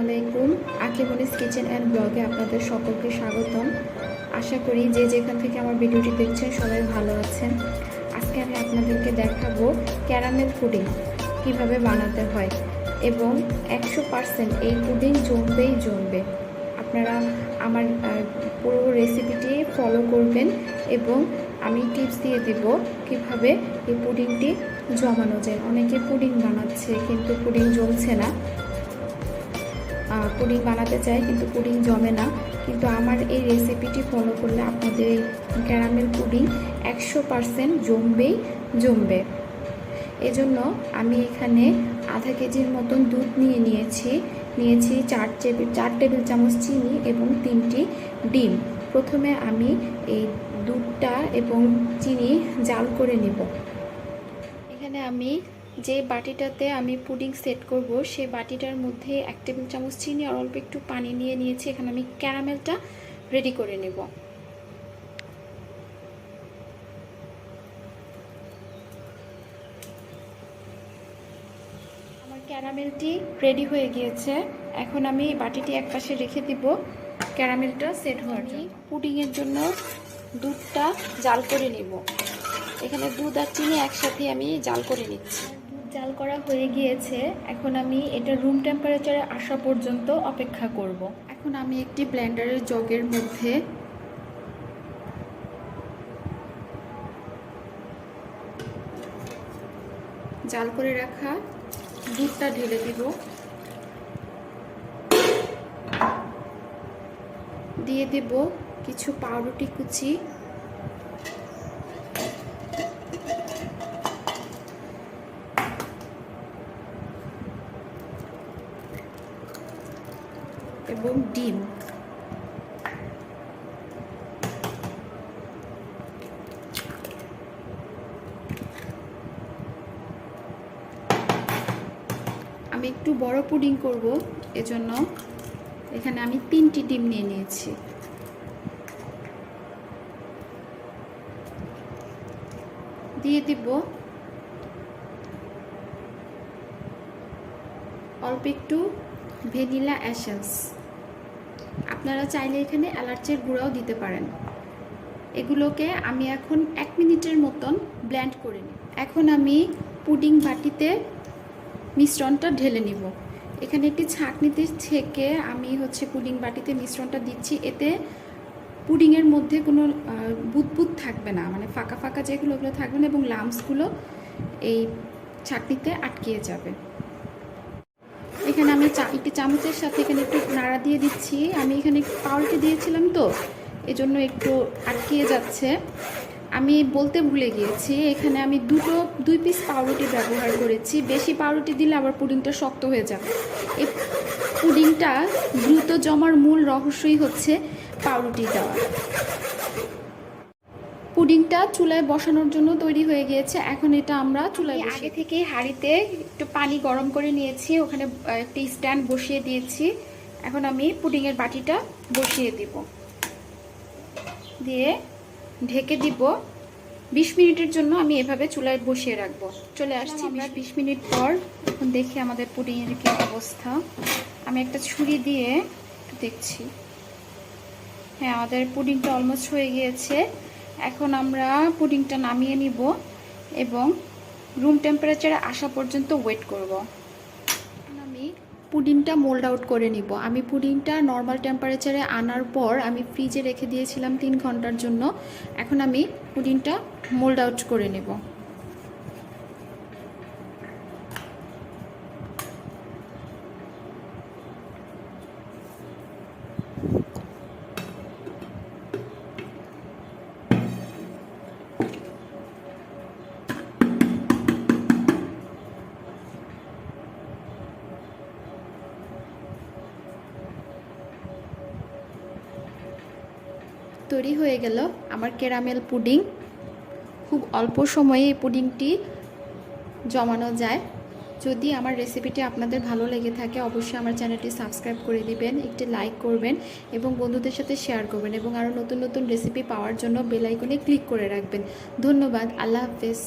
আলাইকুম। আকিমনিস kitchen and ব্লগে আপনাদের সকলকে স্বাগতম। আশা করি যে যেখান থেকে আমার ভিডিওটি দেখছেন সবাই ভালো আছেন। আজকে আমি আপনাদেরকে দেখাবো ক্যারামেল পুডিং কীভাবে বানাতে হয় এবং একশো পার্সেন্ট এই পুডিং জমবেই জমবে। আপনারা আমার পুরো রেসিপিটি ফলো করবেন এবং আমি টিপস দিয়ে দেব কীভাবে এই পুডিংটি জমানো যায়। অনেকে পুডিং বানাচ্ছে কিন্তু পুডিং জমছে না। পুডিং বানাতে চাই, কিন্তু পুডিং জমে না। কিন্তু আমার এই রেসিপিটি ফলো করলে আপনাদের এই ক্যারামেল পুডিং একশো পারসেন্ট জমবেই জমবে। এজন্য আমি এখানে আধা কেজির মতন দুধ নিয়ে নিয়েছি। নিয়েছি চার টেবিল চার টেবিল চামচ চিনি এবং তিনটি ডিম। প্রথমে আমি এই দুধটা এবং চিনি জাল করে নেব। এখানে আমি যে বাটিটাতে আমি পুডিং সেট করব সেই বাটিটার মধ্যে এক টেবিল চামচ চিনি আর অল্প একটু পানি নিয়ে নিয়েছি। এখানে আমি ক্যারামেলটা রেডি করে নেব। আমার ক্যারামেলটি রেডি হয়ে গিয়েছে। এখন আমি বাটিটি এক পাশে রেখে দিব ক্যারামেলটা সেট হওয়ার জন্য। পুডিংয়ের জন্য দুধটা জাল করে নেব। এখানে দুধ আর চিনি একসাথে আমি জাল করে নিচ্ছি। জাল করা হয়ে গিয়েছে। এখন আমি এটা রুম টেম্পারেচারে আসা পর্যন্ত অপেক্ষা করব। এখন আমি একটি ব্লেন্ডারের জগের মধ্যে জাল করে রাখা দুধটা ঢেলে দিব। দিয়ে দেব কিছু পাউরুটি কুচি। এবং ডিম। আমি একটু বড় পুডিং করব, এজন্য এখানে আমি তিনটি ডিম নিয়ে নিয়েছি। দিয়ে দিব অল্প একটু ভ্যানিলা অ্যাসেন্স আপনারা চাইলে এখানে অ্যালার্চের গুঁড়াও দিতে পারেন। এগুলোকে আমি এখন এক মিনিটের মতন ব্ল্যান্ড করে নিই এখন আমি পুডিং বাটিতে মিশ্রণটা ঢেলে নিব। এখানে একটি ছাঁকনিতে ছেঁকে আমি হচ্ছে পুডিং বাটিতে মিশ্রণটা দিচ্ছি। এতে পুডিংয়ের মধ্যে কোনো বুদবুদ থাকবে না। মানে ফাঁকা ফাঁকা যেগুলো, ওগুলো থাকবে না এবং লামসগুলো এই ছাঁকনিতে আটকিয়ে যাবে। এখানে আমি একটি চামচের সাথে এখানে একটু নাড়া দিয়ে দিচ্ছি। আমি এখানে পাউরুটি দিয়েছিলাম তো, এজন্য একটু আটকিয়ে যাচ্ছে। আমি বলতে ভুলে গিয়েছি, এখানে আমি দুটো, দুই পিস পাউরুটি ব্যবহার করেছি। বেশি পাউরুটি দিলে আবার পুডিংটা শক্ত হয়ে যাবে। এই পুডিংটা দ্রুত জমার মূল রহস্যই হচ্ছে পাউরুটি দেওয়া। পুডিংটা চুলায় বসানোর জন্য তৈরি হয়ে গিয়েছে। এখন এটা আমরা চুলায় আগে থেকে হাঁড়িতে একটু পানি গরম করে নিয়েছি। ওখানে একটি স্ট্যান্ড বসিয়ে দিয়েছি। এখন আমি পুডিংয়ের বাটিটা বসিয়ে দিব। দিয়ে ঢেকে দিব। বিশ মিনিটের জন্য আমি এভাবে চুলায় বসিয়ে রাখব। চলে আসছি আমরা বিশ মিনিট পর। এখন দেখি আমাদের পুডিংয়ের কি অবস্থা। আমি একটা ছুরি দিয়ে দেখছি। হ্যাঁ আমাদের পুডিংটা অলমোস্ট হয়ে গিয়েছে। এখন আমরা পুডিংটা নামিয়ে নিব এবং রুম টেম্পারেচারে আসা পর্যন্ত ওয়েট করব। আমি পুডিংটা মোল্ড আউট করে নিব। আমি পুডিংটা নর্মাল টেম্পারেচারে আনার পর আমি ফ্রিজে রেখে দিয়েছিলাম তিন ঘণ্টার জন্য। এখন আমি পুডিংটা মোল্ড আউট করে নেব। তৈরি হয়ে গেল আমার ক্যারামেল পুডিং। খুব অল্প সময়ে এই পুডিংটি জমানো যায়। যদি আমার রেসিপিটি আপনাদের ভালো লেগে থাকে, অবশ্যই আমার চ্যানেলটি সাবস্ক্রাইব করে দিবেন, একটি লাইক করবেন এবং বন্ধুদের সাথে শেয়ার করবেন এবং আরও নতুন নতুন রেসিপি পাওয়ার জন্য বেলাইকনে ক্লিক করে রাখবেন। ধন্যবাদ, আল্লাহ হাফেজ।